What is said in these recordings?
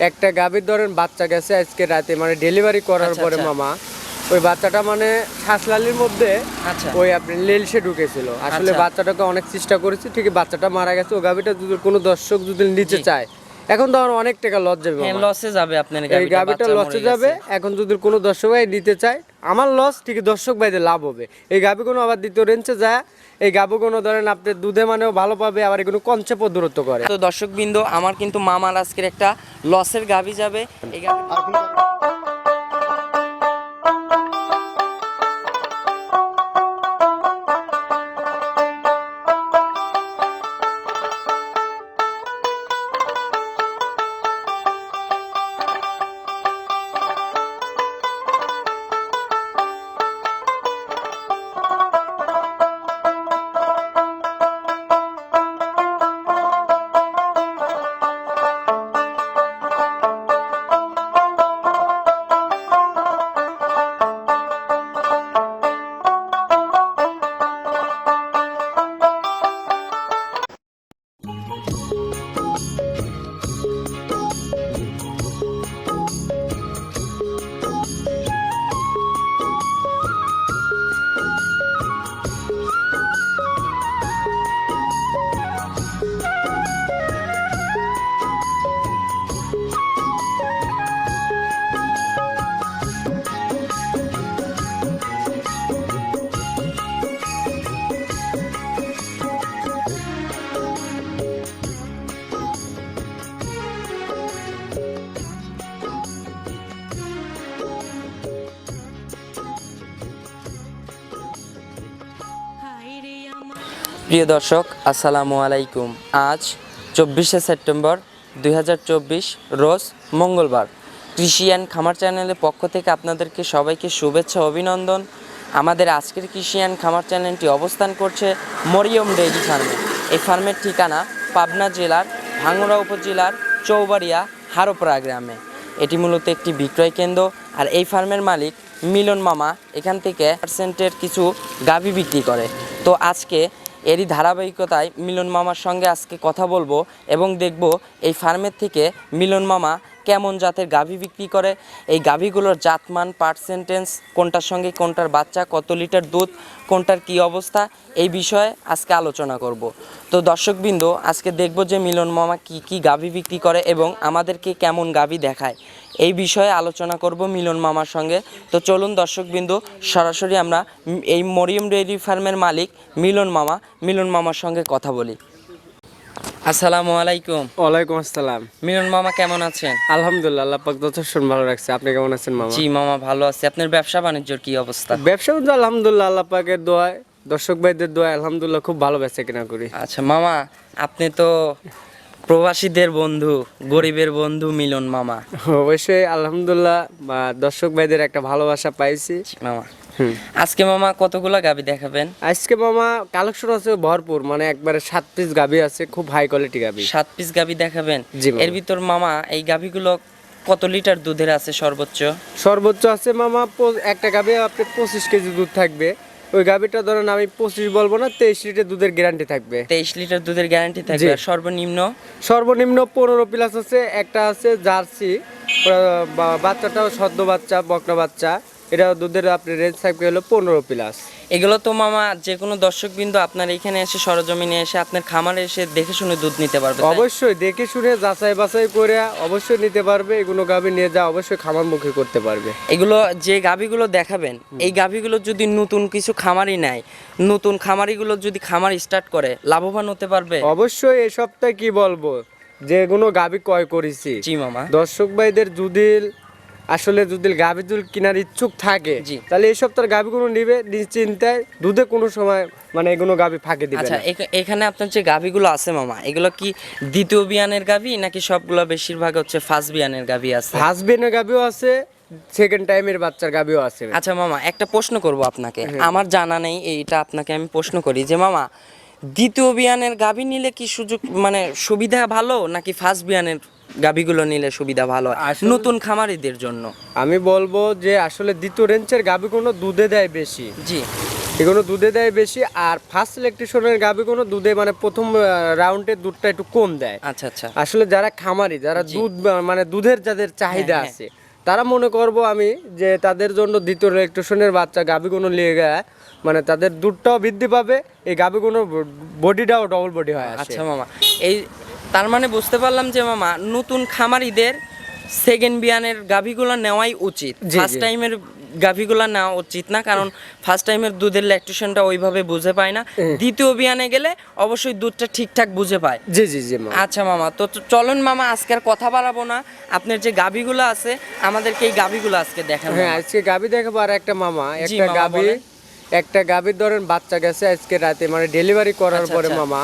একটা গাভীর ধরেন বাচ্চা গেছে আজকে রাতে মানে ডেলিভারি করার আচ্ছা, পরে আচ্ছা। মামা ওই বাচ্চাটা মানে শ্বাসলালির মধ্যে আচ্ছা ওই আপনি লেলসে ঢুকেছিল আসলে। বাচ্চাটাকে অনেক চেষ্টা করেছি ঠিকই বাচ্চাটা মারা গেছে ও গাভীটা যদি কোনো দর্শক যদি নিচে চায় এখন তো আমার অনেক টাকা লস যাবে হ্যাঁ লসে যাবে আপনার এই গাভিটা গাভীটা লসে যাবে। এখন যদি কোনো দর্শক ভাই নিতে চায় আমার লস ঠিক দর্শক ভাইদের লাভ হবে। এই গাভী কোনো আবার দ্বিতীয় রেঞ্চে যায়। এই গাভি কোনো ধরেন আপনি দুধে মানেও ভালো পাবে আবার এগুলো কঞ্চেপ দূরত্ব করে। তো দর্শকবৃন্দ আমার কিন্তু মামার আজকের একটা লসের গাভী যাবে। এই গাভী- প্রিয় দর্শক, আসসালামু আলাইকুম। আজ চব্বিশে সেপ্টেম্বর দুই হাজার চব্বিশ, রোজ মঙ্গলবার। কৃষি অ্যান্ড খামার চ্যানেলের পক্ষ থেকে আপনাদেরকে সবাইকে শুভেচ্ছা, অভিনন্দন। আমাদের আজকের কৃষি অ্যান্ড খামার চ্যানেলটি অবস্থান করছে মরিয়ম ডেইরি ফার্মে। এই ফার্মের ঠিকানা পাবনা জেলার ভাঙ্গুড়া উপজেলার চৌবাড়িয়া, হারোপাড়া গ্রামে। এটি মূলত একটি বিক্রয় কেন্দ্র আর এই ফার্মের মালিক মিলন মামা এখান থেকে পার্সেন্টের কিছু গাভী বিক্রি করে। তো আজকে এরই ধারাবাহিকতায় মিলন মামার সঙ্গে আজকে কথা বলব এবং দেখব এই ফার্মের থেকে মিলন মামা কেমন জাতের গাভী বিক্রি করে, এই গাভীগুলোর জাতমান পার্সেন্টেন্স কোনটার সঙ্গে কোনটার বাচ্চা, কত লিটার দুধ, কোনটার কি অবস্থা, এই বিষয়ে আজকে আলোচনা করব। তো দর্শকবৃন্দ, আজকে দেখব যে মিলন মামা কি কি গাভী বিক্রি করে এবং আমাদেরকে কেমন গাভী দেখায়। এই বিষয়ে আলোচনা করব মিলন মামার সঙ্গে। তো চলুন দর্শকবৃন্দ, সরাসরি আমরা এই মরিয়ম ডেয়ারি ফার্মের মালিক মিলন মামা, মিলন মামার সঙ্গে কথা বলি। আসসালামু আলাইকুম। ওয়ালাইকুম আসসালাম। মিলন মামা কেমন আছেন? আলহামদুলিল্লাহ আল্লাহ পাক যথেষ্ট ভালো রাখছে। আপনি কেমন আছেন মামা? জি মামা ভালো আছে। আপনার ব্যবসা বাণিজ্যর কি অবস্থা? ব্যবসা বাণিজ্য আলহামদুলিল্লাহ আল্লাহ পাকের দোয়ায় দর্শক ভাইদের দোয়ায় আলহামদুলিল্লাহ খুব ভালো বেচা কিনা করি। আচ্ছা মামা আপনি তো প্রবাসীদের বন্ধু গরিবের বন্ধু মিলন মামা। অবশ্যই আলহামদুলিল্লাহ বা দর্শক ভাইদের একটা ভালোবাসা পাইছি। মামা। আজকে মামা কতগুলো গাবি দেখাবেন? আজকে মামা কালেকশন আছে ভরপুর মানে একবারে সাত পিস গাবি আছে খুব হাই কোয়ালিটি গাবি। সাত পিস গাবি দেখাবেন? এর ভিতর মামা এই গাবিগুলো কত লিটার দুধের আছে সর্বোচ্চ? সর্বোচ্চ আছে মামা একটা গাবি আপনি পঁচিশ কেজি দুধ থাকবে। ওই গাবিটা ধরেন আমি পঁচিশ বলব না তেইশ লিটার দুধের গ্যারান্টি থাকবে। তেইশ লিটার দুধের গ্যারান্টি থাকবে। সর্বনিম্ন? সর্বনিম্ন পনেরো প্লাস আছে একটা আছে জার্সি বাচ্চাটাও সদ্য বাচ্চা বকনা বাচ্চা। এটা দুধের আপনি রেঞ্জ থাকবে হলো পনেরো প্লাস। এগুলো তো মামা যে কোনো দর্শক বিন্দু আপনার এখানে এসে সরজমিনে এসে আপনার খামারে এসে দেখে শুনে দুধ নিতে পারবে অবশ্যই দেখে শুনে যাচাই বাছাই করে অবশ্যই নিতে পারবে এগুলো গাবি নিয়ে যা অবশ্যই খামার মুখে করতে পারবে। এগুলো যে গাভিগুলো দেখাবেন এই গাভিগুলো যদি নতুন কিছু খামারি নেয় নতুন খামারিগুলো যদি খামার স্টার্ট করে লাভবান হতে পারবে? অবশ্যই সপ্তাহে কি বলব যেগুলো গাবি ক্রয় করেছি। জি মামা। দর্শক ভাইদের যদি আসলে যদি গাভী দুধ কেনার ইচ্ছুক থাকে। তাহলে এই সপ্তাহের গাভীগুলো নিবে নিশ্চিন্তায় দুধে কোনো সময় মানে এগুলো গাভী ফাঁকে দিবে আচ্ছা এখানে আপনার যে গাভীগুলো আছে মামা এগুলো কি দ্বিতীয় বিয়ানের গাভী নাকি সবগুলো বেশিরভাগ হচ্ছে ফার্স্ট বিয়ানের গাভী আছে? হাজবেন্ডের গাভীও আছে সেকেন্ড টাইমের বাচ্চার গাভীও আছে। আচ্ছা মামা একটা প্রশ্ন করব আপনাকে। আমার জানা নেই এইটা আপনাকে আমি প্রশ্ন করি যে মামা দ্বিতীয় বিয়ানের গাভী নিলে কি সুযোগ মানে সুবিধা ভালো নাকি ফার্স্ট বিয়ানের গাভিগুলো নিলে সুবিধা ভালো হয়? নতুন খামারিদের জন্য। আমি বলব যে আসলে দ্বিতীয় রেঞ্চের গাভীগুলো দুধে দেয় বেশি। জি। এগুলো দুধে দেয় বেশি আর ফার্স্ট ইলেকট্রিশনের গাভি কোনো দুধে মানে প্রথম রাউন্ডে দুধটা একটু কম দেয়। আচ্ছা আচ্ছা। আসলে যারা খামারি যারা দুধ মানে দুধের যাদের চাহিদা হ্যাঁ, আছে তারা মনে করব আমি যে তাদের জন্য দ্বিতীয় ইলেকট্রিশনের বাচ্চা গাভি কোনো নিয়ে গেলে মানে তাদের দুধটাও বৃদ্ধি পাবে এই গাভি কোনো বডিটাও ডবল বডি হয় আচ্ছা মামা এই তার মানে বুঝতে পারলাম যে মামা নতুন খামারিদের সেকেন্ড বিয়ানের গাভীগুলো নেওয়াই উচিত। ফার্স্ট টাইমের গাভীগুলো নেওয়া উচিত না কারণ ফার্স্ট টাইমের দুধের ল্যাকটেশনটা ওইভাবে বুঝে পায় না। দ্বিতীয় বিয়ানে গেলে অবশ্যই দুধটা ঠিকঠাক বুঝে পায়। জি জি জি আচ্ছা মামা তো চলুন মামা আজকে আর কথা বাড়াবো না। আপনার যে গাভীগুলো আছে আমাদেরকে এই গাভীগুলো আজকে দেখান হ্যাঁ আজকে গাভী দেখাবো আর একটা মামা। একটা বলেন। একটা গাবির ধরেন বাচ্চা গেছে আজকে রাতে মানে ডেলিভারি করার আচ্ছা, পরে আচ্ছা। মামা।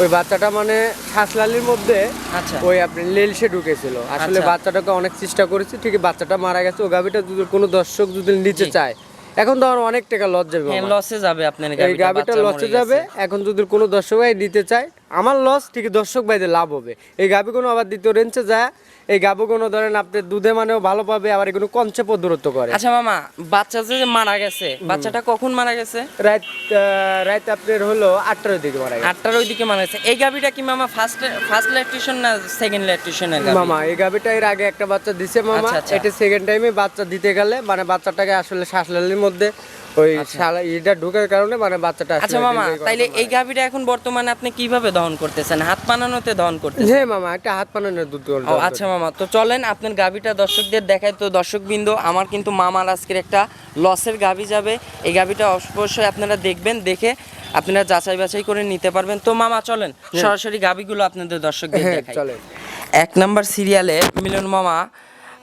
ওই বাচ্চাটা মানে শ্বাসলালির মধ্যে আচ্ছা ওই আপনি লেলসে ঢুকেছিল আসলে আচ্ছা। বাচ্চাটাকে অনেক চেষ্টা করেছি ঠিকই বাচ্চাটা মারা গেছে ও গাবিটা যদি কোনো দর্শক যদি নিচে। চায় এখন তো আমার অনেক টাকা লস যাবে হ্যাঁ। লসে যাবে আপনার এই গাভিটা গাবিটা লসে যাবে এখন যদি কোনো দর্শক ভাই নিতে চায় আমার লস ঠিক দর্শক ভাইদের লাভ হবে এই গাবি কোনো আবার দ্বিতীয় রেঞ্চে যায় এই গাবি কোনো ধরেন আপনি দুধে মানেও ভালো পাবে আবার এগুলো কনচেপও দূরত্ব করে। আচ্ছা মামা বাচ্চা যে মারা গেছে বাচ্চাটা কখন মারা গেছে? রাত রাত আপনার হলো আটটার দিকে মারা গেছে। আটটার ওইদিকে মারা গেছে। এই গাভিটা কি মামা ফার্স্ট ফার্স্ট ল্যাকটেশন না সেকেন্ড ল্যাকটেশনের গাভি মামা এই গাবিটা এর আগে একটা বাচ্চা দিছে মামা। আচ্ছা, আচ্ছা। এটা সেকেন্ড টাইমে বাচ্চা দিতে গেলে মানে বাচ্চাটাকে আসলে শ্বাসলালির মধ্যে ওই শালা- এটা ঢোকার কারণে মানে বাচ্চাটা আচ্ছা মামা তাইলে এই গাভিটা এখন বর্তমানে আপনি কীভাবে দহন করতেছেন? হাত পানানোতে দহন করতেছেন? হ্যাঁ মামা একটা হাত পানানোর দুধ আচ্ছা মামা তো চলেন আপনার গাভিটা দর্শকদের দেখায় তো দর্শকবৃন্দ আমার কিন্তু মামার আজকের একটা লসের গাভি যাবে। এই গাভিটা অবশ্যই আপনারা দেখবেন দেখে আপনারা যাচাই বাছাই করে নিতে পারবেন। তো মামা চলেন সরাসরি গাভিগুলো আপনাদের দর্শকদের হ্যাঁ দেখাই। চলে এক নাম্বার সিরিয়ালে মিলন মামা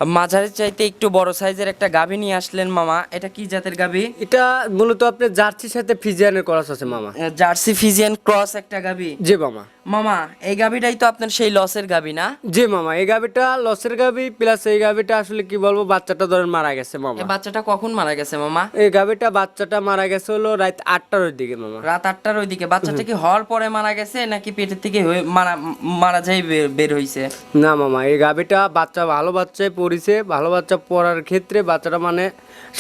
মাঝারির চাইতে একটু বড় সাইজের একটা গাভী নিয়ে আসলেন মামা। এটা কি জাতের গাভী? এটা মূলত আপনার জার্সির সাথে ফিজিয়ানের ক্রস আছে মামা। জার্সি ফিজিয়ান ক্রস একটা গাভী। জি মামা। মামা এই গাভিটাই তো আপনার সেই লসের গাভি না? জি মামা এই গাবিটা লসের গাবি প্লাস এই গাবিটা আসলে কি বলব বাচ্চাটা ধরেন মারা গেছে মামা। এই বাচ্চাটা কখন মারা গেছে মামা? এই গাবিটা বাচ্চাটা মারা গেছে হলো রাত আটটার ওই দিকে মামা। রাত আটটার ওইদিকে। বাচ্চাটা কি হওয়ার পরে মারা গেছে নাকি পেটের থেকে হয়ে- মারা মারা যাই বের- বের হইছে? না মামা এই গাবিটা বাচ্চা ভালো বাচ্চায় পড়িছে ভালো বাচ্চা পড়ার ক্ষেত্রে বাচ্চাটা মানে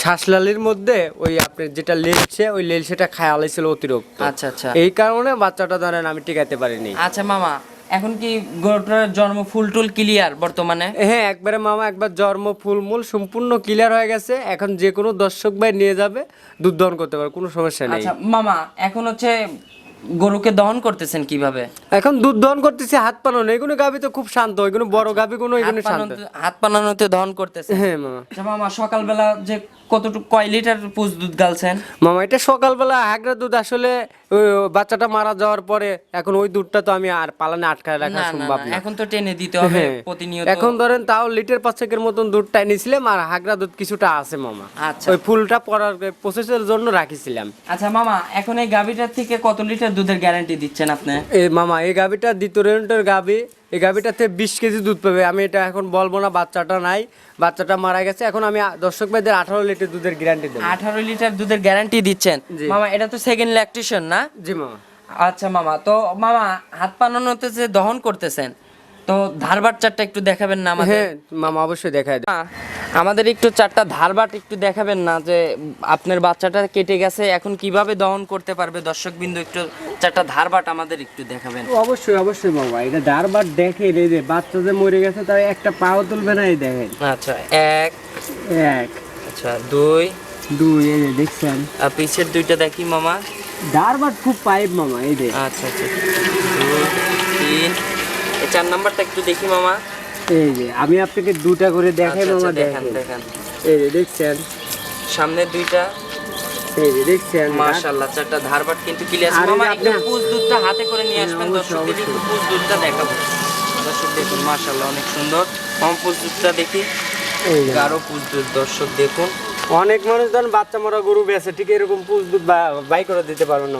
শ্বাসলালির মধ্যে ওই আপনি যেটা লেলছে ওই লেলসেটা খায় আলাইছিল অতিরিক্ত। আচ্ছা আচ্ছা। এই কারণে বাচ্চাটা ধরেন আমি টিকাইতে পারিনি। আচ্ছা মামা এখন কি গরুটার জন্ম ফুল টুল ক্লিয়ার বর্তমানে? হ্যাঁ একবারে মামা একবার জন্ম ফুলমূল সম্পূর্ণ ক্লিয়ার হয়ে গেছে। এখন যে কোনো দর্শক ভাই নিয়ে যাবে দুধ দহন করতে পারে কোনো সমস্যা নেই। আচ্ছা মামা এখন হচ্ছে গরুকে দহন করতেছেন কীভাবে? এখন দুধ দহন করতেছে হাত পানানো এগুলো গাভি তো খুব শান্ত এগুলো বড় গাভি কোনো হাত এগুলো শান্ত। হাত পানানোতে দহন করতেছে হ্যাঁ মামা। মামা সকালবেলা যে কতটুকু কয় লিটার পুষ দুধ গালছেন? মামা এটা সকালবেলা হাগরা দুধ আসলে বাচ্চাটা মারা যাওয়ার পরে এখন ওই দুধটা তো আমি আর পালানে আটকায় রাখা সম্ভব না এখন তো টেনে দিতে হবে হ্যাঁ। প্রতিনিয়ত। এখন ধরেন তাও লিটার পাঁচেকের মতন দুধটা নিয়েছিলাম আর হাগরা দুধ কিছুটা আছে মামা। আচ্ছা। ওই ফুলটা পড়ার প্রসেসের জন্য রাখিছিলাম। আচ্ছা মামা এখন এই গাভিটার থেকে কত লিটার দুধের গ্যারান্টি দিচ্ছেন আপনি? এই মামা এই গাভিটা দ্বিতীয় রেন্টের গাভি এই গাভিটাতে বিশ কেজি দুধ পাবে। আমি এটা এখন বলব না বাচ্চাটা নাই। বাচ্চাটা মারা গেছে। এখন আমি দর্শক ভাইদের আঠারো লিটার দুধের গ্যারান্টি দেবো। আঠারো লিটার দুধের গ্যারান্টি দিচ্ছেন? মামা এটা তো সেকেন্ড ল্যাকটেশন না? জি মামা। আচ্ছা মামা তো মামা হাত পানানোতে যে দহন করতেছেন তো ধারবার চারটা একটু দেখাবেন না আমাদের? হ্যাঁ মামা অবশ্যই দেখায় দেবে। আমাদের একটু চারটা ধারবাট একটু দেখাবেন না যে আপনার বাচ্চাটা কেটে গেছে এখন কীভাবে দহন করতে পারবে? দর্শক বিন্দু একটু চারটা ধারবাট আমাদের একটু দেখাবেন। অবশ্যই অবশ্যই মামা এটা দারবার দেখে এই যে বাচ্চা যে মরে গেছে তার একটা পাও তুলবে না এই দেখেন। আচ্ছা এক এক আচ্ছা দুই দুই এই দেখছেন। আর পিছের দুইটা দেখি মামা। দারবার খুব পাইপ মামা এই যে। আচ্ছা আচ্ছা দুই তিন এই চার নাম্বারটা একটু দেখি মামা। এই যে আমি আপনাকে দুটা করে দেখাই আচ্ছা, মামা আচ্ছা, দেখান। দেখেন এই যে দেখছেন? সামনের দুইটা। এই যে দেখছেন? মাশাআল্লাহ চারটা ধারবাট কিন্তু ক্লিয়ার আর মামা একটু পুষ দুধটা হাতে করে নিয়ে আসবেন অবশ্যই, দর্শকদের একটু। পুষ দুধটা দেখাবো। দর্শক দেখুন মাশাআল্লাহ অনেক সুন্দর। মামা পুষ দুধটা দেখি। এই যে। গাঢ় পুষ দুধ দর্শক দেখুন। অনেক মানুষ ধরেন বাচ্চা মরা গরু বেছে ঠিক এরকম পুষ দুধ বা- বাই করে দিতে পারবেন না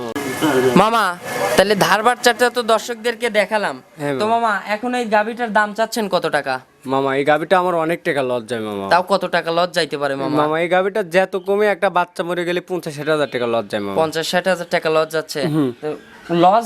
মামা। তাহলে ধারবার চারটা তো দর্শকদেরকে দেখালাম। হ্যাঁ, তো মামা এখন এই গাভিটার দাম চাচ্ছেন কত টাকা? মামা এই গাবিটা আমার অনেক টাকা লস যায় মামা। তাও কত টাকা লজ যাইতে পারে মামা? মামা এই গাবিটা যত কমে একটা বাচ্চা মরে গেলে পঞ্চাশ ষাট হাজার টাকা লস যায় মামা। পঞ্চাশ ষাট হাজার টাকা লজ যাচ্ছে। লস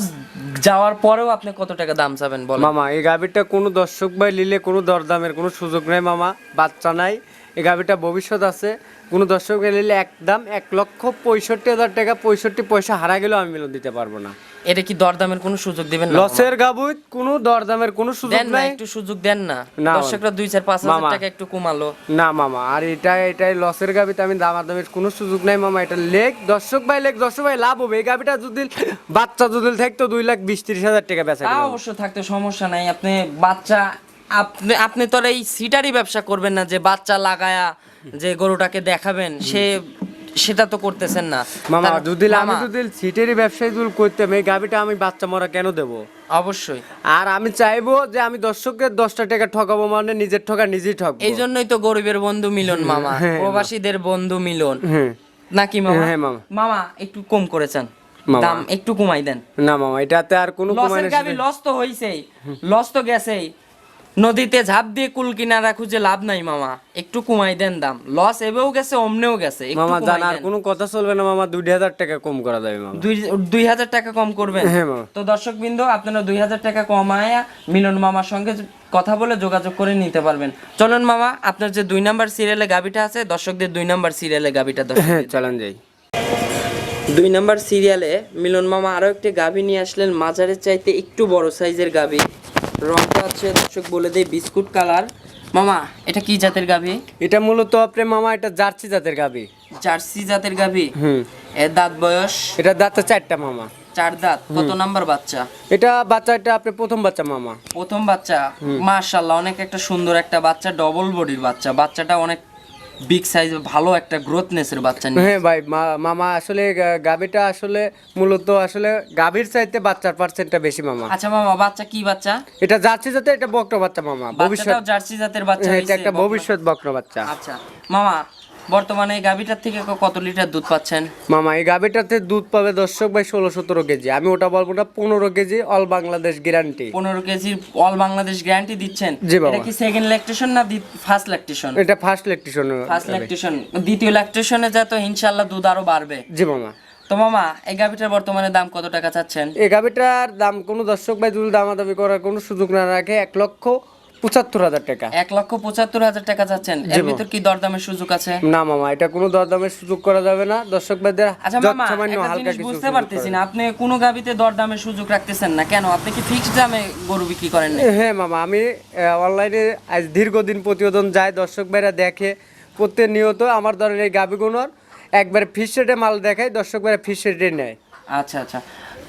যাওয়ার পরেও আপনি কত টাকা দাম চাবেন বলেন? মামা এই গাভীটা কোনো দর্শক ভাই নিলে কোনো দরদামের কোনো সুযোগ নাই মামা বাচ্চা নাই। এই গাভীটা ভবিষ্যৎ আছে। কোনো দর্শক নিলে একদম এক লক্ষ পঁয়ষট্টি হাজার টাকা পঁয়ষট্টি পয়সা হারা গেলেও আমি মিলন দিতে পারব না। এটা কি দরদামের কোনো সুযোগ দিবেন না লসের গাবুত কোনো দরদামের কোনো সুযোগ নাই। একটু সুযোগ দেন না। দর্শকরা দুই চার পাঁচ হাজার টাকা একটু কমালো। না মামা আর এটা এটাই লসের গাবিতে আমি দামাদামের কোনো সুযোগ নাই মামা এটা লেগ দর্শক ভাই লেগ দর্শক ভাই লাভ হবে। এই গাবিটা যদি বাচ্চা যদি থাকতো দুই লাখ বিশ তিরিশ হাজার টাকা বেচা অবশ্য থাকতে সমস্যা নাই। আপনি বাচ্চা আপনি আপনি তো এই সিটারই ব্যবসা করবেন না যে বাচ্চা লাগায়া যে গরুটাকে দেখাবেন। সে সেটা তো করতেছেন না। মামা যদি আমি যদি সিটেরই ব্যবসায় যদি করতাম এই গাবিটা আমি বাচ্চা মরা কেন দেবো? অবশ্যই। আর আমি চাইব যে আমি দর্শকের দশটা টাকা ঠকাবো মানে নিজের ঠকা নিজেই ঠকবো। এই জন্যই তো গরিবের বন্ধু মিলন মামা হ্যাঁ, প্রবাসীদের বন্ধু মিলন। হ্যাঁ। নাকি মামা? হ্যাঁ, মামা। মামা একটু কম করেছেন। দাম একটু কমাই দেন। না মামা এটাতে আর কোনো সুযোগ- লস তো হইছেই লস তো গেছেই। নদীতে ঝাঁপ দিয়ে কুল কিনারা খুঁজে লাভ নাই মামা। একটু কমাই দেন দাম। লস এবেও গেছে অমনেও গেছে। মামা জান আর। কোনো কথা চলবে না মামা। দুই হাজার টাকা কম করা যাবে মামা। দুই হাজার টাকা কম করবেন? হ্যাঁ, তো দর্শক বিন্দু আপনারা দুই হাজার টাকা কমায়া মিলন মামার সঙ্গে কথা বলে যোগাযোগ করে নিতে পারবেন। চলুন মামা আপনার যে দুই নাম্বার সিরিয়ালে গাবিটা আছে দর্শকদের দুই নাম্বার সিরিয়ালে গাবিটা হ্যাঁ চালান যাই। দুই নাম্বার সিরিয়ালে মিলন মামা আরও একটি গাভী নিয়ে আসলেন মাজারের চাইতে একটু বড় সাইজের গাভী রংটা হচ্ছে দর্শক বলে দেয় বিস্কুট কালার। মামা এটা কি জাতের গাভী এটা মূলত আপনি মামা এটা জার্সি জাতের গাবি। জার্সি জাতের গাভী হুম। এর দাঁত বয়স? এটা দাঁতে চারটা মামা। চার দাঁত। কত নাম্বার বাচ্চা? এটা বাচ্চা এটা আপনি প্রথম বাচ্চা মামা। প্রথম বাচ্চা? মাশাআল্লাহ অনেক একটা সুন্দর একটা বাচ্চা ডবল বডির বাচ্চা। বাচ্চাটা অনেক বিগ সাইজ ভালো একটা গ্রোথনেসের বাচ্চা নিয়ে। হ্যাঁ ভাই মামা আসলে গাভীটা আসলে মূলত আসলে গাভীর চাইতে বাচ্চার পার্সেন্টটা বেশি মামা। আচ্ছা মামা বাচ্চা কি বাচ্চা? এটা জার্সি জাতের এটা বকটা বাচ্চা মামা ভবিষ্যৎ জার্সি জাতের বাচ্চা হ্যাঁ, এটা একটা ভবিষ্যৎ বকর বাচ্চা। আচ্ছা। মামা বর্তমানে এই গাভীটার থেকে কত লিটার দুধ পাচ্ছেন? মামা এই গাভীটাতে দুধ পাবে দর্শক ভাই ষোলো সতেরো কেজি। আমি ওটা বলব না পনেরো কেজি অল বাংলাদেশ গ্যারান্টি পনেরো কেজি অল বাংলাদেশ গ্যারান্টি দিচ্ছেন। জি বাবা। এটা কি সেকেন্ড ল্যাকটেশন না ফার্স্ট ল্যাকটেশন এটা ফার্স্ট ইলেকট্রিশিয়ান ফার্স্ট ল্যাকটেশন দ্বিতীয় ল্যাকটেশনে যা তো ইনশাআল্লাহ দুধ আরও বাড়বে। জি মামা। তো মামা এই গাভীটার বর্তমানে দাম কত টাকা চাচ্ছেন? এই গাভীটার দাম কোনো দর্শক ভাই যদি দামাদামি করার কোনো সুযোগ না রাখে এক লক্ষ পঁচাত্তর হাজার টাকা। এক লক্ষ পঁচাত্তর হাজার টাকা চাচ্ছেন এর ভিতর কি দরদামের সুযোগ আছে? না মামা এটা কোনো দরদামের সুযোগ করা যাবে না। দর্শক ভাইদের আচ্ছা মামা একটা জিনিস বুঝতে পারতেছি না। আপনি কোনো গাবিতে দরদামের সুযোগ রাখতেছেন না। কেন? আপনি কি ফিক্সড দামে গরু বিক্রি করেন না? হ্যাঁ মামা আমি অনলাইনে আজ দীর্ঘদিন প্রতিবেদন যাই দর্শক ভাইরা দেখে। প্রতিনিয়ত আমার ধরেন এই গাবিগুনোর একবার ফিস রেটে মাল দেখায় দর্শক ভাইরা ফিস রেটে নেয়। আচ্ছা আচ্ছা।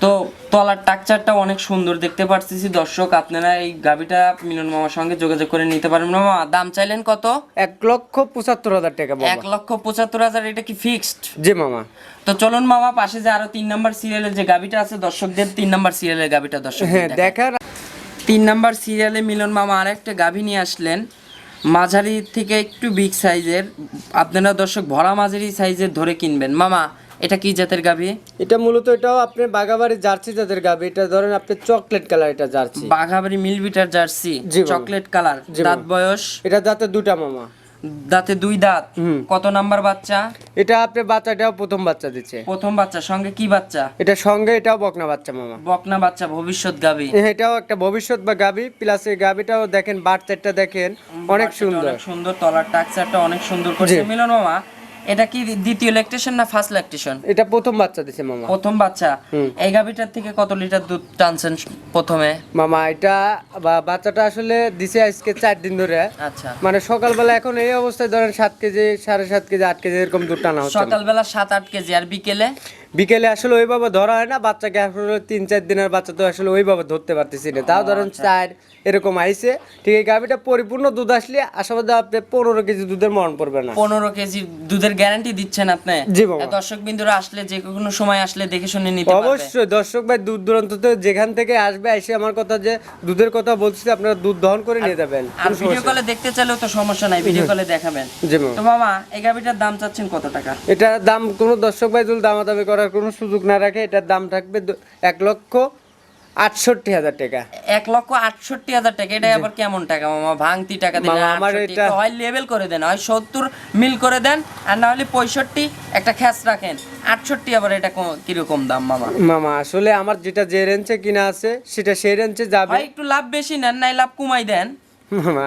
তো তলার টাকচারটা অনেক সুন্দর দেখতে পারতেছি। দর্শক আপনারা এই গাবিটা মিলন মামার সঙ্গে যোগাযোগ করে নিতে পারেন। মামা দাম চাইলেন কত? এক লক্ষ পঁচাত্তর হাজার টাকা এক লক্ষ পঁচাত্তর হাজার এটা কি ফিক্সড জি মামা। তো চলুন মামা পাশে যে আরও তিন নাম্বার সিরিয়ালের যে গাবিটা আছে দর্শকদের তিন নাম্বার সিরিয়ালের গাবিটা দর্শক হ্যাঁ দেখার তিন নাম্বার সিরিয়ালে মিলন মামা আরেকটা গাভী নিয়ে আসলেন। মাঝারি থেকে একটু বিগ সাইজের আপনারা দর্শক ভরা মাঝারি সাইজের ধরে কিনবেন। মামা এটা কি জাতের গাভী? এটা মূলত এটাও আপনি বাগাবাড়ি জার্সি জাতের গাবি এটা ধরেন আপনি চকলেট কালার এটা জার্সি। বাঘাবাড়ি মিলবিটার জার্সি চকলেট কালার দাঁত বয়স? এটা দাঁতে দুটা মামা। দাঁতে দুই দাঁত? কত নাম্বার বাচ্চা? এটা আপনি বাচ্চাটাও প্রথম বাচ্চা দিচ্ছে। প্রথম বাচ্চা সঙ্গে কি বাচ্চা? এটা সঙ্গে এটাও বকনা বাচ্চা মামা। বকনা বাচ্চা ভবিষ্যৎ গাভী। এটাও একটা ভবিষ্যৎ বা গাবি প্লাস এই গাবিটাও দেখেন বাচ্চাটা দেখেন অনেক সুন্দর। সুন্দর তলার টাকচারটা অনেক সুন্দর করছে মিলন মামা। এটা কি দ্বিতীয় ল্যাকটেশন না ফার্স্ট ল্যাকটেশন এটা প্রথম বাচ্চা দিছে মামা। প্রথম বাচ্চা? এই গাভিটার থেকে কত লিটার দুধ টানছেন প্রথমে? মামা এটা বা বাচ্চাটা আসলে দিছে আজকে চার দিন ধরে। আচ্ছা। মানে সকালবেলা এখন এই অবস্থায় ধরেন সাত কেজি সাড়ে সাত কেজি আট কেজি এরকম দুধ টানা হচ্ছে। সকালবেলা সাত আট কেজি আর বিকেলে? বিকেলে আসলে ওইভাবে ধরা হয় না বাচ্চাকে আসলে তিন চার দিনের বাচ্চা তো আসলে ওইভাবে ধরতে পারতেছি না। তাও ধরেন আচ্ছা। চার এরকম আইছে। ঠিক এই গাভিটা পরিপূর্ণ দুধ আসলে আশাবাদী আপনি পনেরো কেজি দুধের মরণ পড়বে না। পনেরো কেজি দুধের গ্যারান্টি দিচ্ছেন আপনি? জি দর্শক বিন্দুরা আসলে যে কোনো সময় আসলে দেখে শুনে নিতে পারবে। অবশ্যই দর্শক ভাই দুধ দূরান্ত যেখান থেকে আসবে এসে আমার কথা যে দুধের কথা বলছি আপনারা দুধ দহন করে নিয়ে যাবেন। আর ভিডিও কলে দেখতে চাইলেও তো সমস্যা নাই ভিডিও কলে দেখাবেন। জি তো মামা এই গাভিটার দাম চাচ্ছেন কত টাকা? এটার দাম কোনো দর্শক ভাই যদি দামাদামি করার কোনো সুযোগ না রাখে এটার দাম থাকবে এক লক্ষ আটষট্টি হাজার টাকা। এক লক্ষ আটষট্টি হাজার টাকা এটা আবার কেমন টাকা মামা? ভাঙতি টাকা মামা, আমার এটা- হয় লেভেল করে দেন হয় সত্তর মিল করে দেন আর না হলে পঁয়ষট্টি একটা খ্যাস রাখেন। আটষট্টি আবার এটা কীরকম দাম মামা? মামা আসলে আমার যেটা যে রেঞ্জে কিনা আছে সেটা সেই রেঞ্জে যাবে। একটু লাভ বেশি নেন নাই লাভ কমাই দেন।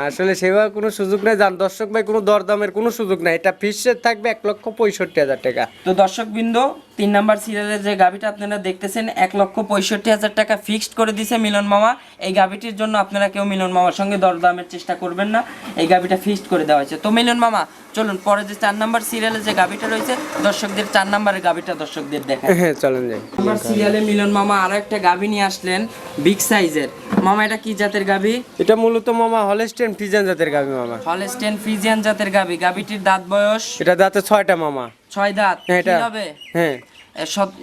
আসলে সেভাবে কোনো সুযোগ নাই। জান দর্শক ভাই কোনো দরদামের কোনো সুযোগ নাই। এটা ফিক্সড থাকবে এক লক্ষ পঁয়ষট্টি হাজার টাকা। তো দর্শক বৃন্দ তিন নাম্বার সিরিয়ালের যে গাভিটা আপনারা দেখতেছেন এক লক্ষ পঁয়ষট্টি হাজার টাকা ফিক্সড করে দিছে মিলন মামা। এই গাভিটির জন্য আপনারা কেউ মিলন মামার সঙ্গে দরদামের চেষ্টা করবেন না। এই গাভিটা ফিক্সড করে দেওয়া হয়েছে। তো মিলন মামা চলুন পরে যে চার নাম্বার সিরিয়ালে যে গাভিটা রয়েছে দর্শকদের চার নাম্বারের গাভিটা দর্শকদের দেখা হ্যাঁ চলেন যাই। নাম্বার সিরিয়ালে মিলন মামা আরও একটা গাভি নিয়ে আসলেন বিগ সাইজের মামা এটা কি জাতের গাভি? এটা মূলত মামা হলেস্টেন ফিজান জাতের গাবি মামা। হলস্টেন ফ্রিজিয়ান জাতের গাভি। গাভিটির দাঁত বয়স? এটা দাঁতে ছয়টা মামা। ছয় দাঁত। হ্যাঁ, এটা- হবে হ্যাঁ।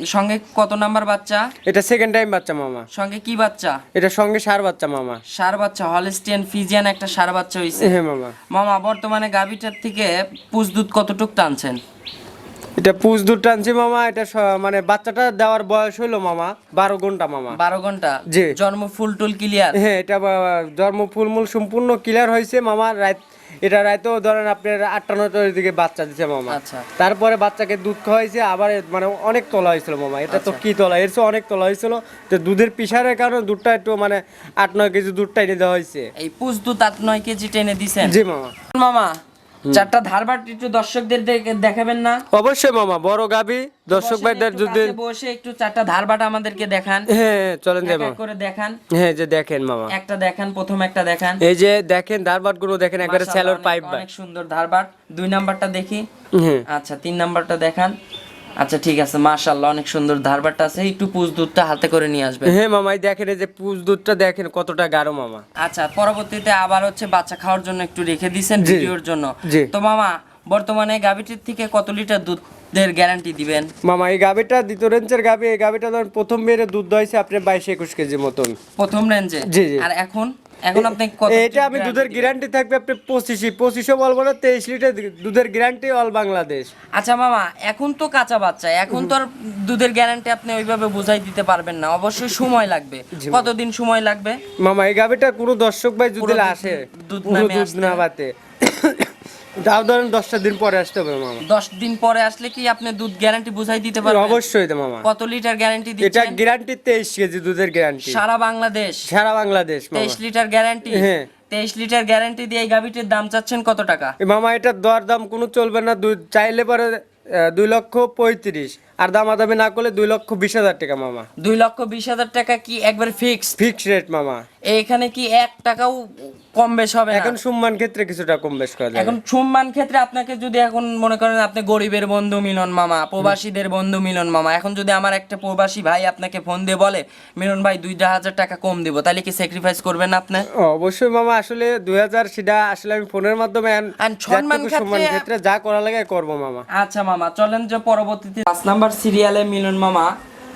সঙ্গে কত নাম্বার বাচ্চা? এটা সেকেন্ড টাইম বাচ্চা মামা। সঙ্গে কি বাচ্চা? এটা সঙ্গে সার বাচ্চা মামা। সার বাচ্চা হলস্টিয়ান ফিজিয়ান একটা সার বাচ্চা হইছে। হ্যাঁ মামা। মামা বর্তমানে গাভিটার থেকে পুষ দুধ কতটুক টানছেন? এটা পুষ দুধ টানছি মামা এটা মানে বাচ্চাটা দেওয়ার বয়স হলো মামা বারো ঘণ্টা মামা। বারো ঘণ্টা? জি। জন্ম ফুল টুল ক্লিয়ার হ্যাঁ এটা জন্ম ফুলমূল সম্পূর্ণ ক্লিয়ার হয়েছে মামা রাত এটা রাতেও ধরেন আপনার আটটা নটার দিকে বাচ্চা দিছে মামা। আচ্ছা। তারপরে বাচ্চাকে দুধ খাওয়াইছে আবার মানে অনেক তোলা হয়েছিল মামা এটা তো কি তোলা? এর অনেক তোলা হয়েছিল তো দুধের পিসারের কারণে দুধটা একটু মানে আট নয় কেজি দুধটা এনে দেওয়া হয়েছে এই পুষ দুধ আট নয় কেজি টেনে দিছেন? জি মামা। মামা চারটা ধারবাট একটু দর্শকদের দেখাবেন না। অবশ্যই মামা বড় গাবি দর্শক ভাইদের যদি বসে একটু চারটা ধারবাট আমাদেরকে দেখান। হ্যাঁ হ্যাঁ, চলেন যাই এক এক মামা। করে দেখান। হ্যাঁ যে দেখেন মামা। একটা দেখান প্রথম একটা দেখান। এই যে দেখেন ধারবাটগুলো দেখেন একবারে সেলোর পাইপ অনেক সুন্দর ধারবাট দুই নাম্বারটা দেখি। হ্যাঁ। আচ্ছা তিন নাম্বারটা দেখান। আচ্ছা ঠিক আছে মাশাআল্লাহ অনেক সুন্দর ধারবারটা আছে। একটু পুষ দুধটা হাতে করে নিয়ে আসবেন। হ্যাঁ মামা এই দেখেন এই যে পুষ দুধটা দেখেন কতটা গাঢ় মামা। আচ্ছা পরবর্তীতে আবার হচ্ছে বাচ্চা খাওয়ার জন্য একটু রেখে দিয়েছেন। ভিডিওর জন্য। তো মামা বর্তমানে গাভিটির থেকে কত লিটার দুধের গ্যারান্টি দিবেন? মামা এই গাবিটা দ্বিতীয় রেঞ্জের গাবি এই গাবিটা ধরেন প্রথম বেড়ে দুধ দইছে আপনার বাইশ একুশ কেজি মতন। প্রথম রেঞ্জে জি, জি। আর এখন? এখন আপনি কত এটা আমি দুধের গ্যারান্টি থাকবে আপনি পঁচিশই পঁচিশও বলব না তেইশ লিটার দুধের গ্যারান্টি অল বাংলাদেশ আচ্ছা মামা এখন তো কাঁচা বাচ্চা এখন তো আর দুধের গ্যারান্টি আপনি ওইভাবে বুঝাই দিতে পারবেন না অবশ্যই সময় লাগবে। কতদিন সময় লাগবে? মামা এই গাভীটা কোনো দর্শক ভাই যদি আসে দুধ না বাতে তাও ধরেন দশটা দিন পরে আসতে হবে মামা। দশ দিন পরে আসলে কি আপনি দুধ গ্যারান্টি বুঝাই দিতে পারবেন? অবশ্যই তো মামা। কত লিটার গ্যারান্টি এটা দিচ্ছেন গ্যারান্টি তেইশ কেজি দুধের গ্যারান্টি সারা বাংলাদেশ। সারা বাংলাদেশ মামা। তেইশ লিটার গ্যারান্টি হ্যাঁ। তেইশ লিটার গ্যারান্টি দিয়ে এই গাভিটির দাম চাচ্ছেন কত টাকা? মামা এটার দর দাম কোনো চলবে না দুই চাইলে পরে দুই লক্ষ পঁয়ত্রিশ। আর দামাদামি না করলে দুই লক্ষ বিশ হাজার টাকা মামা। দুই লক্ষ বিশ হাজার টাকা কি একবার ফিক্স ফিক্স রেট মামা। এখানে কি এক টাকাও কম বেশ হবে এখন সম্মান ক্ষেত্রে কিছুটা কম বেশ করা যাবে এখন সম্মান ক্ষেত্রে আপনাকে যদি এখন মনে করেন আপনি গরিবের বন্ধু মিলন মামা প্রবাসীদের বন্ধু মিলন মামা এখন যদি আমার একটা প্রবাসী ভাই আপনাকে ফোন দিয়ে বলে মিলন ভাই দুইটা হাজার টাকা কম দিব। তাহলে কি স্যাক্রিফাইস করবেন আপনি? অবশ্যই মামা আসলে দুই হাজার সেটা আসলে আমি ফোনের মাধ্যমে সম্মান ক্ষেত্রে- যা করা লাগে করব মামা। আচ্ছা মামা চলেন যে পরবর্তীতে পাঁচ নাম্বার সিরিয়ালে মিলন মামা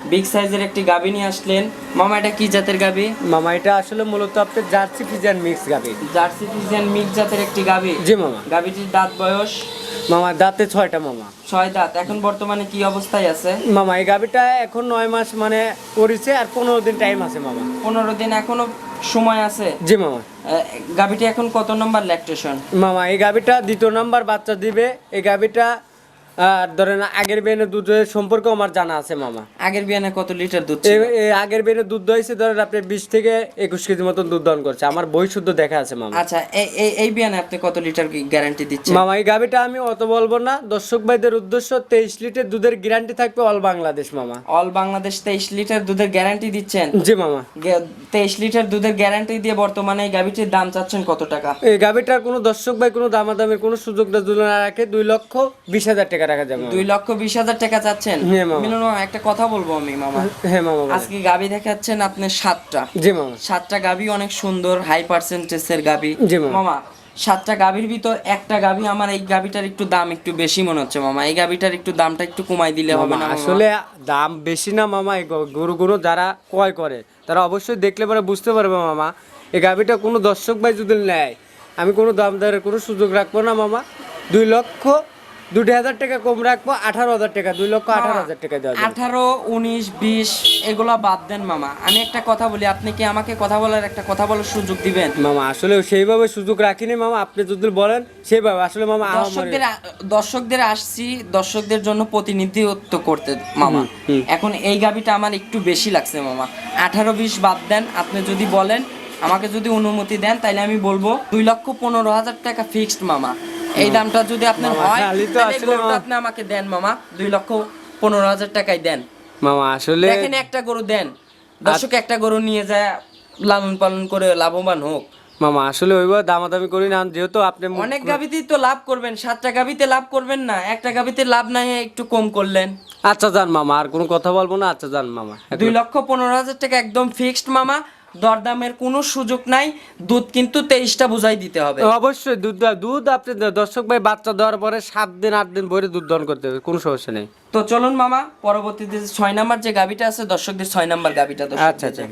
বিগ সাইজের একটি গাবি নিয়ে আসলেন। মামা এটা কি জাতের গাবি? মামা এটা আসলে মূলত আপনার জার্সি ফিজান মিক্স গাবি। জার্সি ফিজিয়ান মিক্স জাতের একটি গাবি? জি মামা। গাবিটির দাঁত বয়স? মামা দাঁতে ছয়টা মামা। ছয় দাঁত। এখন বর্তমানে কি অবস্থায় আছে? মামা এই গাবিটা এখন নয় মাস মানে করেছে আর পনেরো দিন টাইম আছে মামা। পনেরো দিন এখনও সময় আছে? জি মামা। গাভিটা এখন কত নম্বর ল্যাকটেশন মামা এই গাবিটা দ্বিতীয় নাম্বার বাচ্চা দিবে এই গাবিটা আর ধরেন আগের বেনে দুধের সম্পর্কে আমার জানা আছে মামা। আগের বিয়ানে কত লিটার দুধ ছিল? আগের বেনে দুধ দইছে ধরেন আপনি বিশ থেকে একুশ কেজি মতন দুধ দান করছে। আমার বই শুদ্ধ দেখা আছে মামা। আচ্ছা এই এই- বিয়ানে আপনি কত লিটার গ্যারান্টি দিচ্ছেন? মামা এই গাবিটা আমি অত বলব না। দর্শক ভাইদের উদ্দেশ্য তেইশ লিটার দুধের গ্যারান্টি থাকবে অল বাংলাদেশ মামা। অল বাংলাদেশ তেইশ লিটার দুধের গ্যারান্টি দিচ্ছেন? জি মামা। তেইশ লিটার দুধের গ্যারান্টি দিয়ে বর্তমানে এই গাবিটির দাম চাচ্ছেন কত টাকা? এই গাবিটার কোনো দর্শক ভাই কোনো দামাদামের কোনো সুযোগ না রাখে দুই লক্ষ বিশ হাজার টাকা রাখা যাবে। দুই লক্ষ বিশ হাজার টাকা চাচ্ছেন? মিলন মামা, একটা কথা বলব আমি মামা। হ্যাঁ মামা আজকে গাবি দেখাচ্ছেন আপনি সাতটা। জি মামা। সাতটা গাবি অনেক সুন্দর হাই পার্সেন্টেজের গাবি। জি, মামা। সাতটা ভিতর একটা আমার এই একটু দাম একটু বেশি মনে হচ্ছে মামা। এই একটু দামটা একটু কমাই দিলে হবে না? আসলে দাম বেশি না মামা। এই গ- গরুগুলো যারা ক্রয় করে তারা অবশ্যই দেখলে পরে বুঝতে পারবে মামা। এই গাভিটা কোনো দর্শক ভাই যদি নেয় আমি কোনো দাম দরের কোনো সুযোগ রাখব না মামা। দুই লক্ষ দুটো হাজার টাকা কম রাখব আঠারো হাজার টাকা দুই লক্ষ আঠারো হাজার টাকা দেওয়া আঠারো উনিশ বিশ এগুলা বাদ দেন মামা। আমি একটা কথা বলি আপনি কি আমাকে কথা বলার একটা কথা বলার সুযোগ দিবেন? মামা আসলে সেইভাবে সুযোগ রাখিনি মামা আপনি যদি বলেন সেইভাবে আসলে মামা দর্শকদের দর্শকদের আসছি দর্শকদের জন্য প্রতিনিধিত্ব করতে মামা। এখন এই গাবিটা আমার একটু বেশি লাগছে মামা। আঠারো বিশ বাদ দেন আপনি যদি বলেন আমাকে যদি অনুমতি দেন তাহলে আমি বলব দুই লক্ষ পনেরো হাজার টাকা ফিক্সড মামা। এই দামটা যদি আপনার হয় তাহলে আপনি আমাকে দেন মামা। দুই লক্ষ পনেরো হাজার টাকায় দেন। মামা আসলে দেখেন একটা গরু দেন। দর্শক একটা গরু নিয়ে যায় লালন পালন করে লাভবান হোক। মামা আসলে ওইভাবে দামাদামি করি না যেহেতু আপনি অনেক গাবিতেই তো লাভ করবেন সাতটা গাবিতে লাভ করবেন না একটা গাবিতে লাভ নাই একটু কম করলেন। আচ্ছা যান মামা আর কোনো কথা বলব না? আচ্ছা যান মামা দুই লক্ষ পনেরো হাজার টাকা একদম ফিক্সড মামা। দরদামের কোনো সুযোগ নাই দুধ কিন্তু তেইশটা বুঝাই দিতে হবে। অবশ্যই দুধ দুধ আপনি দর্শক ভাই বাচ্চা দেওয়ার পরে সাত দিন আট দিন ভরে দুধ দহন করতে হবে কোনো সমস্যা নেই। তো চলুন মামা পরবর্তীতে ছয় নাম্বার যে গাবিটা আছে দর্শকদের ছয় নাম্বার গাবিটা আচ্ছা, আচ্ছা।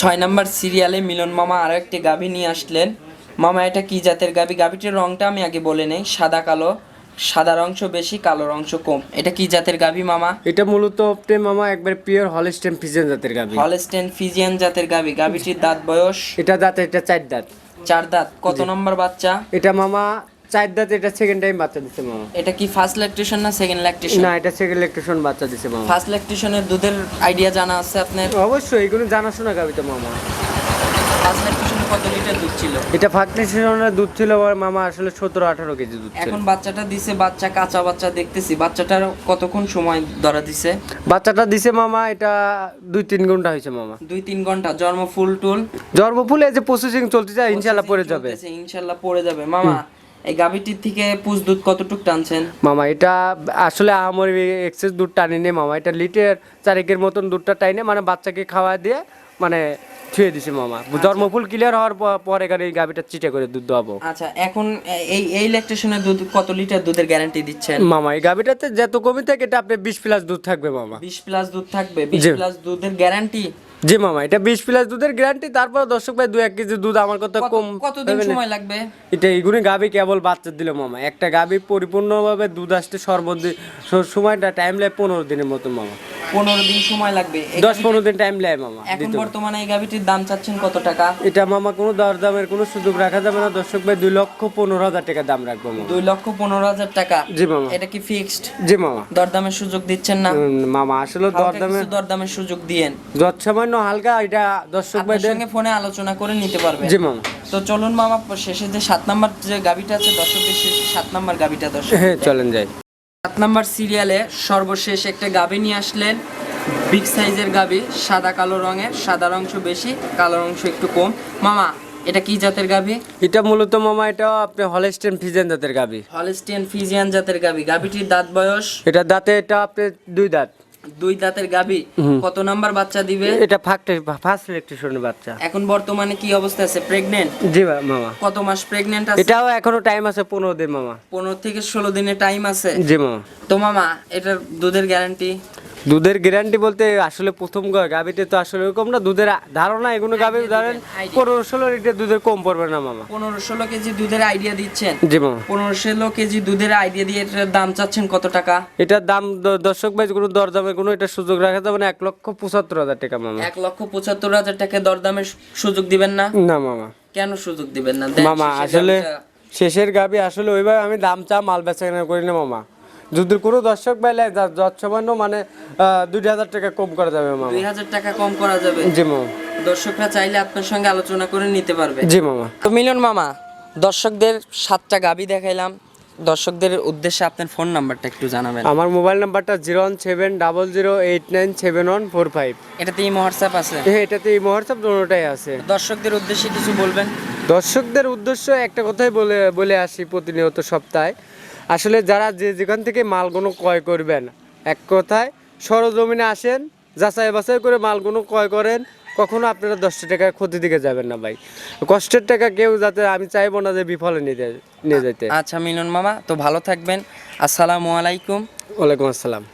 ছয় নাম্বার সিরিয়ালে মিলন মামা আরও একটি গাবি নিয়ে আসলেন। মামা এটা কি জাতের গাবি? গাবিটির রংটা আমি আগে বলে নেই সাদা কালো। সাদার অংশ বেশি কালোর অংশ কম। এটা কি জাতের গাবি মামা? এটা মূলত আপনি মামা একবার পিওর হলিস্টেন ফিজিয়ান জাতের গাবি। হলস্টেন ফিজিয়ান জাতের গাবি। গাবিটির দাঁত বয়স? এটা দাঁত এটা চার দাঁত। চার দাঁত। কত নম্বর বাচ্চা? এটা মামা চার দাঁত এটা সেকেন্ড টাইম বাচ্চা দিছে মামা। এটা কি ফার্স্ট ল্যাকটেশন না সেকেন্ড ল্যাকটেশন না এটা সেকেন্ড ইলেকট্রিশন বাচ্চা দিছে মামা। ফার্স্ট ল্যাকটেশনের দুধের আইডিয়া জানা আছে আপনার? অবশ্যই এগুলো জানাশোনা গাবি তো মামা। ফার্স্ট ল্যাকটেশনে কত লিটার দুধ ছিল? এটা ফার্স্টেশনের দুধ ছিল আমার মামা আসলে সতেরো আঠারো কেজি দুধ ছিল। এখন বাচ্চাটা দিছে বাচ্চা কাঁচা বাচ্চা দেখতেছি। বাচ্চাটার কতক্ষণ সময় ধরা দিছে? বাচ্চাটা দিছে মামা এটা দুই তিন ঘণ্টা হয়েছে মামা। দুই তিন ঘণ্টা জন্ম ফুল টুল? জন্ম ফুলে যে প্রসেসিং চলতেছে ইনশাল্লাহ পরে যাবে। ইনশাল্লাহ পড়ে যাবে। মামা এই গাভিটির থেকে পুষ দুধ কতটুক টানছেন? মামা এটা আসলে আমার এক্সেস দুধ টানি নেই মামা। এটা লিটার চারেকের মতন দুধটা টাইনে মানে বাচ্চাকে খাওয়া দিয়ে মানে ছুঁয়ে দিছে মামা। জন্মফুল ক্লিয়ার হওয়ার পরে এখানে এই গাভিটা চিটে করে দুধ দেওয়াবো আচ্ছা এখন এই এই ল্যাকটেশনের দুধ কত লিটার দুধের গ্যারান্টি দিচ্ছেন? মামা এই গাভিটাতে যত কমই থাকে এটা আপনি বিশ প্লাস দুধ থাকবে মামা। বিশ প্লাস দুধ থাকবে বিশ প্লাস দুধের গ্যারান্টি জি মামা এটা বিশ প্লাস দুধের গ্যারান্টি তারপর দর্শক ভাই দু এক কেজি দুধ আমার কথা কম কতদিন। সময় লাগবে? এটা এইগুলি গাভি কেবল বাচ্চা দিল মামা। একটা গাভি পরিপূর্ণভাবে দুধ আসতে সর্বদিন সময়টা টাইম লাগে পনেরো দিনের মতো মামা। পনেরো দিন সময় লাগবে। দশ পনেরো দিন টাইম লাগে মামা এখন বর্তমানে এই গাভিটির দাম চাচ্ছেন কত টাকা? এটা মামা কোনো দরদামের কোনো সুযোগ রাখা যাবে না। দর্শক ভাই দুই লক্ষ পনেরো হাজার টাকা দাম রাখব মামা। দুই লক্ষ পনেরো হাজার টাকা। জি মামা। এটা কি ফিক্সড জি মামা। দরদামের সুযোগ দিচ্ছেন না? মামা আসলে দরদামের দরদামের সুযোগ দিয়েন। যত সামান্য হালকা এটা দর্শক ভাই সঙ্গে ফোনে আলোচনা করে নিতে পারবে জি মামা। তো চলুন মামা শেষে যে সাত নাম্বার যে গাবিটা আছে দর্শকদের শেষে সাত নাম্বার গাবিটা দর্শক। হ্যাঁ চলেন যাই। সাত নম্বর সিরিয়ালে সর্বশেষ একটা গাবি নিয়ে আসলেন। বিগ সাইজের গাবি সাদা কালো রঙের সাদা অংশ বেশি কালো অংশ একটু কম। মামা এটা কি জাতের গাবি? এটা মূলত মামা এটা আপনি হলেস্টেন ফিজিয়ান জাতের গাভি হলেস্টেন ফিজিয়ান জাতের গাবি। গাবিটির দাঁত বয়স? এটা দাঁতে এটা আপনি দুই দাঁত। দুই দাঁতের গাবি কত নাম্বার বাচ্চা দিবে? এটা ফার্স্ট ফার্স্ট ইলেকট্রিশনের বাচ্চা। এখন বর্তমানে কি অবস্থা আছে? প্রেগন্যান্ট জি মামা। কত মাস প্রেগন্যান্ট আছে? এটাও এখনও টাইম আছে পনেরো দিন মামা। পনেরো থেকে ষোলো দিনে টাইম আছে। জি মামা। তো মামা এটার দুধের গ্যারান্টি দুধের গ্যারান্টি বলতে আসলে প্রথম গ- গাভীতে তো আসলে এরকম না দুধের ধারণা এগুলো গাভী ধরেন পনেরো ষোলো লিটার দুধের কম পড়বে না মামা। পনেরো ষোলো কেজি দুধের আইডিয়া দিচ্ছেন। জি মামা। পনেরো ষোলো কেজি দুধের আইডিয়া দিয়ে এটার দাম চাচ্ছেন কত টাকা? এটার দাম দর্শক ভাই কোনো দরদামে কোনো এটা সুযোগ রাখা যাবে না এক লক্ষ পঁচাত্তর হাজার টাকা মামা। এক লক্ষ পঁচাত্তর হাজার টাকা দরদামের সুযোগ দিবেন না? না মামা। কেন সুযোগ দিবেন না? মামা আসলে শেষের গাবি আসলে ওইভাবে আমি দাম চা মাল বেচা কেনা করি না মামা। যদি কোনো দর্শক পাইলে যত সামান্য মানে দুই হাজার টাকা কম করা যাবে মামা। দুই হাজার টাকা কম করা যাবে? জি মামা। দর্শকরা চাইলে আপনার সঙ্গে আলোচনা করে নিতে পারবে। জি মামা। তো মিলন মামা দর্শকদের সাতটা গাবি দেখাইলাম। দর্শকদের উদ্দেশ্যে আপনার ফোন নাম্বারটা একটু জানাবেন। আমার মোবাইল নাম্বারটা zero one seven double zero eight nine seven one four five. এটাতে এই হোয়াটসঅ্যাপ আছে? হ্যাঁ এটাতে এই হোয়াটসঅ্যাপ দুটোটাই আছে। দর্শকদের উদ্দেশ্যে কিছু বলবেন? দর্শকদের উদ্দেশ্য একটা কথাই বলে বলে আসি প্রতিনিয়ত সপ্তাহে। আসলে যারা যে যেখান থেকে মালগুলো ক্রয় করবেন এক কথায় সরজমিনে আসেন যাচাই বাছাই করে মালগুলো ক্রয় করেন কখনো আপনারা দশটা টাকা ক্ষতি দিকে যাবেন না ভাই। কষ্টের টাকা কেউ যাতে আমি চাইব না যে বিফলে নিতে নিয়ে যেতে। আচ্ছা মিনন মামা তো ভালো থাকবেন। আসসালামু আলাইকুম। ওয়ালাইকুম আসসালাম।